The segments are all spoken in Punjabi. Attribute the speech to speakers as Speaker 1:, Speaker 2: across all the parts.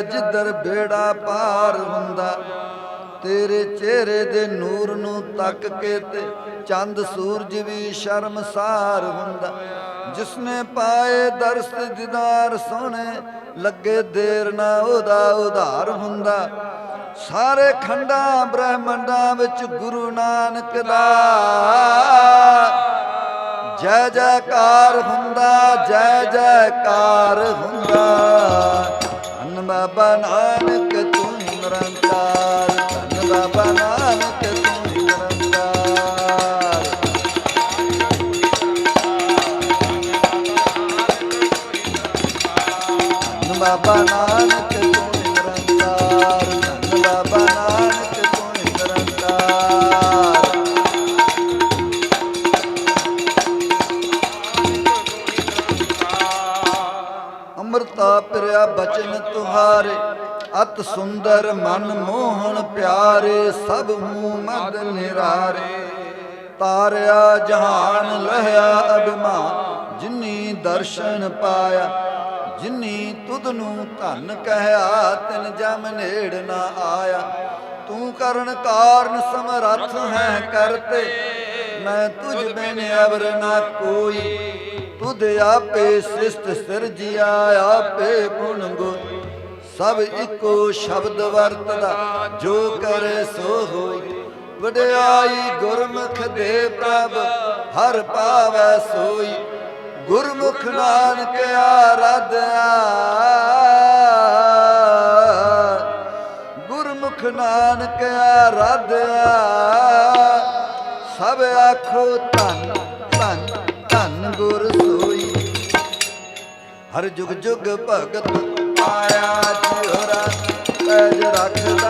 Speaker 1: ਕਰੇ ਜਿੱਧਰ ਬੇੜਾ ਪਾਰ ਹੁੰਦਾ। ਤੇਰੇ ਚਿਹਰੇ ਦੇ ਨੂਰ ਨੂੰ ਤੱਕ ਕੇ ਤੇ ਚੰਦ ਸੂਰਜ ਵੀ ਸ਼ਰਮਸਾਰ ਹੁੰਦਾ। ਜਿਸਨੇ ਪਾਏ ਦਰਸ ਦੀਦਾਰ ਸੋਹਣੇ, ਲੱਗੇ ਦੇਰ ਨਾ ਉਹਦਾ ਉਧਾਰ ਹੁੰਦਾ। ਸਾਰੇ ਖੰਡਾਂ ਬ੍ਰਹਮੰਡਾਂ ਵਿੱਚ ਗੁਰੂ ਨਾਨਕ ਦਾ ਜੈ ਜੈਕਾਰ ਹੁੰਦਾ, ਜੈ ਜੈਕਾਰ ਹੁੰਦਾ। ਬਾਬਾ ਨਾਨਕ ਤੂੰ ਨਿਰੰਕਾਰ ਅੰਮ੍ਰਿਤਾ ਪਿਰਿਆ ਬਚਨ ਤੁਹਾਰੇ। ਅਤ ਸੁੰਦਰ ਮਨ ਮੋਹਨ ਪਿਆਰੇ, ਸਭ ਮੂਹ ਮਦ ਨਿਰਾਰੇ। ਤਾਰਿਆ ਜਹਾਨ ਲਹਿਆ ਅਭਿਮਾਨ, ਜਿਨੀ ਦਰਸ਼ਨ ਪਾਇਆ, ਜਿਨੀ ਤੁਧ ਨੂੰ ਧਨ ਕਹਿਆ, ਤਿਨ ਜਮ ਨੇੜ ਨਾ ਆਇਆ। ਤੂੰ ਕਰਨ ਕਾਰਨ ਸਮਰੱਥ ਹੈ ਕਰਤੇ, ਮੈਂ ਤੁਝ ਬਿਨ ਅਵਰ ਨਾ ਕੋਈ। ਤੁਧ ਆਪੇ ਸਿਸ਼ਟ ਸਿਰਜਿਆ ਆਪੇ ਗੁਣ ਗੁਣ। ਸਭ ਇੱਕੋ ਸ਼ਬਦ ਵਰਤਦਾ, ਜੋ ਕਰੇ ਸੋ ਹੋਈ। ਵਡਿਆਈ ਗੁਰਮੁਖ ਦੇ ਪ੍ਰਭ, ਹਰ ਪਾਵੈ ਸੋਈ। ਗੁਰਮੁਖ ਨਾਨਕ ਆਰਾਧਿਆ ਗੁਰਮੁਖ ਨਾਨਕ ਆਰਾਧਿਆ ਸਭ ਆਖੋ ਧੰਨ ਧੰਨ ਧੰਨ ਗੁਰ ਹਰ ਜੁਗ ਜੁਗ ਭਗਤ ਆਇਆ ਜਿਹਰਾ ਪੈਜ ਰੱਖਦਾ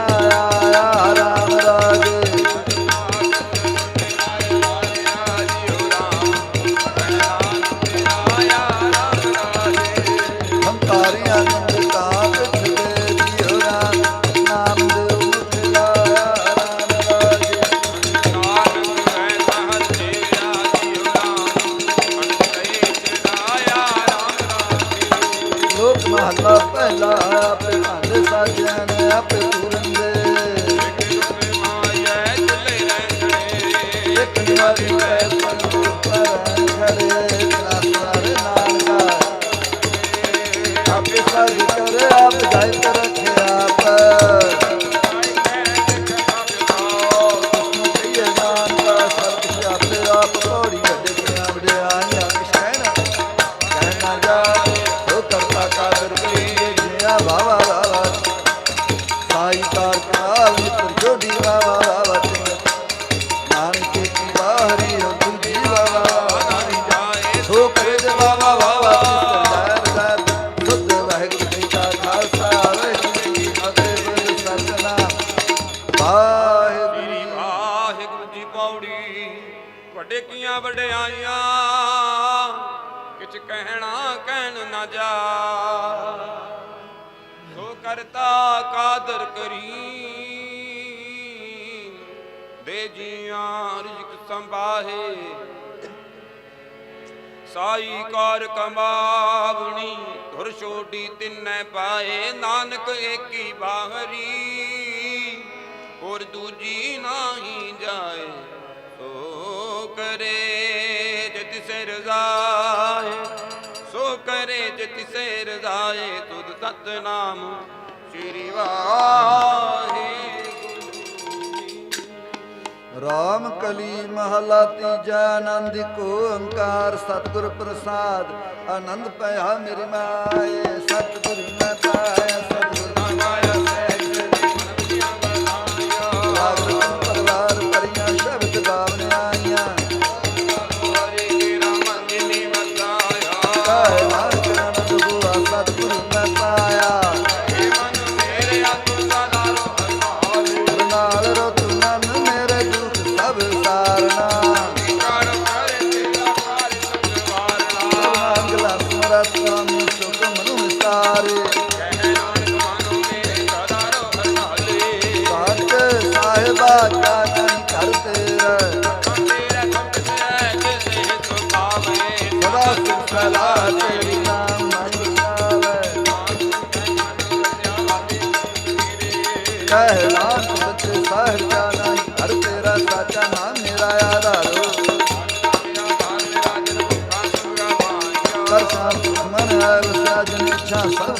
Speaker 1: ਮਹੱਲਾ ਪਹਿਲਾ ਆਪੇ ਭਾਂਡੇ ਸਾਜਿਆ ਆਪੇ ਪੂਰਨ ਕਹਿਣਾ ਕਹਿਣ
Speaker 2: ਨਾ ਜਾ। ਸੋ ਕਰਤਾ ਕਾਦਰ ਕਰੀ। ਦੇ ਜੀਆਂ ਰਿਜਕ ਸੰਭਾਹੇ। ਸਾਈ ਕਾਰ ਕਮਾਵਣੀ ਧੁਰ ਛੋਡੀ ਤਿੰਨੈ ਪਾਏ। ਨਾਨਕ ਏਕੀ ਬਾਹਰੀ ਔਰ ਦੂਜੀ ਨਾਹੀ ਜਾਏ। ਸੋ ਕਰੇ ਜਿਤ ਸੇ ਰਜ਼ਾਏ ਕਰੇ ਜਿਤ ਰਜ਼ਾਏ ਤੁਧ ਸਤਨਾਮ। ਸ੍ਰੀ ਵਾਹਿਗੁਰੂ।
Speaker 1: ਰਾਮ ਕਲੀ ਮਹਲਾ ਤੀਜਾ ਆਨੰਦ ਕੋ ਓੰਕਾਰ, ਸਤਿਗੁਰ ਪ੍ਰਸਾਦ। ਆਨੰਦ ਪਿਆ ਮੇਰੇ ਮਾਏ, ਸਤਿਗੁਰ ਮੈਂ ਪਾਇਆ Yeah.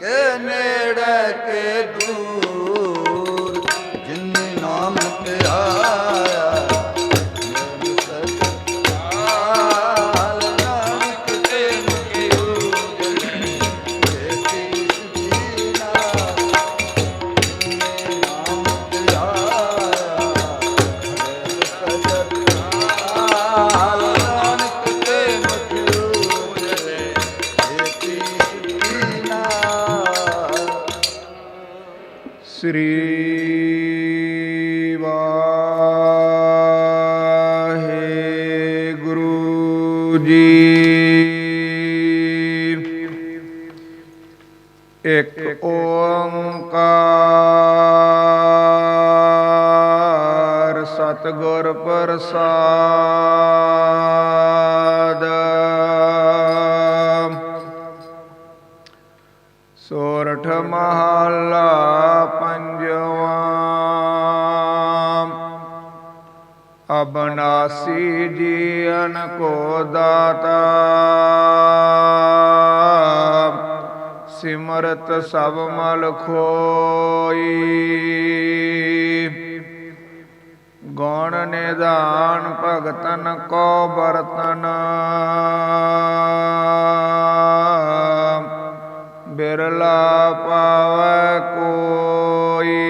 Speaker 1: ਕੇ ਨੇੜੇ ਕੇ ਦੂਰ।
Speaker 3: ਪ੍ਰਸਾਦ। ਸੋਰਠ ਮਹਲਾ ਪੰਜਵਾਂ। ਅਬਨਾਸੀ ਜੀਵਨ ਕੋ ਦਾਤਾ। ਸਿਮਰਤ ਸਭ ਮਲ ਖੋਈ। ਗੌਣ ਨਿਦਾਨ ਭਗਤਨ ਕੋ ਬਰਤਨ ਬਿਰਲਾ ਪਾਵੈ ਕੋਈ।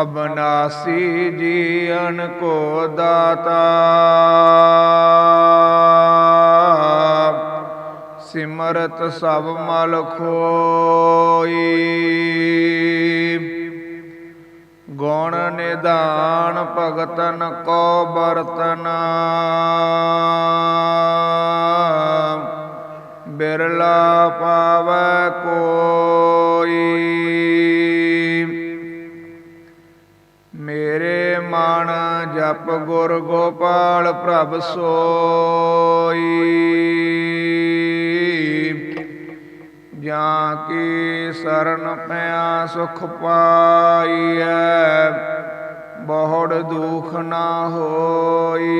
Speaker 3: ਅਬਨਾਸੀ ਜੀਵਨ ਕੋ ਦਾਤਾ। ਸਿਮਰਤ ਸਭ ਮਲ ਖੋਈ। ਗੁਣ ਨਿਦਾਨ ਭਗਤਨ ਕੋ ਬਰਤਨ। ਬਿਰਲਾ ਪਾਵੈ ਕੋਈ। ਮੇਰੇ ਮਨ ਜਪ ਗੁਰ ਗੋਪਾਲ ਪ੍ਰਭ ਸੋਈ। ਜਾਂ ਕੀ ਸਰਨ ਪਿਆ ਸੁਖ ਪਾਈਐ, ਬਹੁੜ ਦੁਖ ਨਾ ਹੋਈ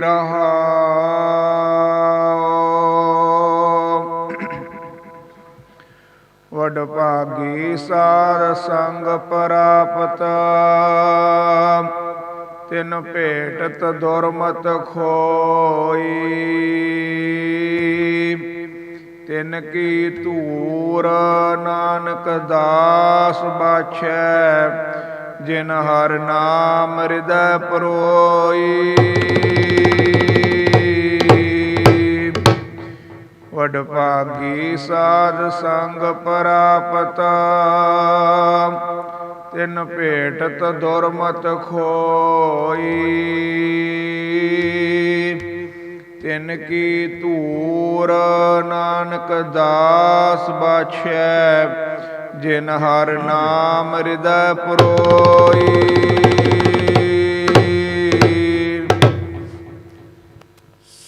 Speaker 3: ਰਹਾਉ ਵਡ ਭਾਗੀ ਸਾਧ ਸੰਗ ਪ੍ਰਾਪਤ, ਤਿਨ ਭੇਟਤ ਦੁਰਮਤ ਖੋਈ। ਤਿਨ ਕੀ ਧੂਰ, ਨਾਨਕ ਦਾਸ ਬਾਛੈ, ਜਿਨ ਹਰ ਨਾਮ ਹਿਰਦੈ ਪਰੋਈ। ਵਡ ਭਾਗੀ ਸਾਧ ਸੰਗ ਪ੍ਰਾਪਤ, ਤਿਨ ਭੇਟਤ ਦੁਰਮਤ ਖੋਈ। ਤਿਨ ਕੀ ਧੂਰ, ਨਾਨਕ ਦਾਸ ਬਾਛੈ ਜਿਨ ਹਰ ਨਾਮ ਹਿਰਦੈ ਪਰੋਈ।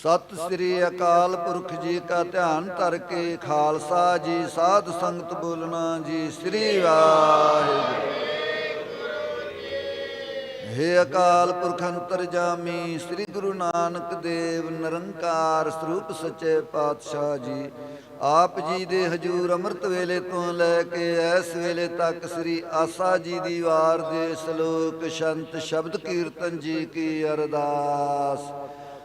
Speaker 1: ਸਤਿ ਸ੍ਰੀ ਅਕਾਲ ਪੁਰਖ ਜੀ ਕਾ ਧਿਆਨ ਧਰ ਕੇ ਖਾਲਸਾ ਜੀ, ਸਾਧ ਸੰਗਤ ਬੋਲਣਾ ਜੀ, ਸ੍ਰੀ ਵਾਹਿਗੁਰੂ। ਹੇ ਅਕਾਲ ਪੁਰਖ ਅੰਤਰਜਾਮੀ ਸ੍ਰੀ ਗੁਰੂ ਨਾਨਕ ਦੇਵ, ਨਿਰੰਕਾਰ ਸਰੂਪ ਸੱਚੇ ਪਾਤਸ਼ਾਹ ਜੀ। ਆਪ ਜੀ ਦੇ ਹਜੂਰ ਅੰਮ੍ਰਿਤ ਵੇਲੇ ਤੋਂ ਲੈ ਕੇ ਇਸ ਵੇਲੇ ਤੱਕ ਸ੍ਰੀ ਆਸਾ ਜੀ ਦੀ ਵਾਰ ਦੇ ਸ਼ਲੋਕ, ਸ਼ੰਤ ਸ਼ਬਦ ਕੀਰਤਨ ਜੀ ਕੀ ਅਰਦਾਸ।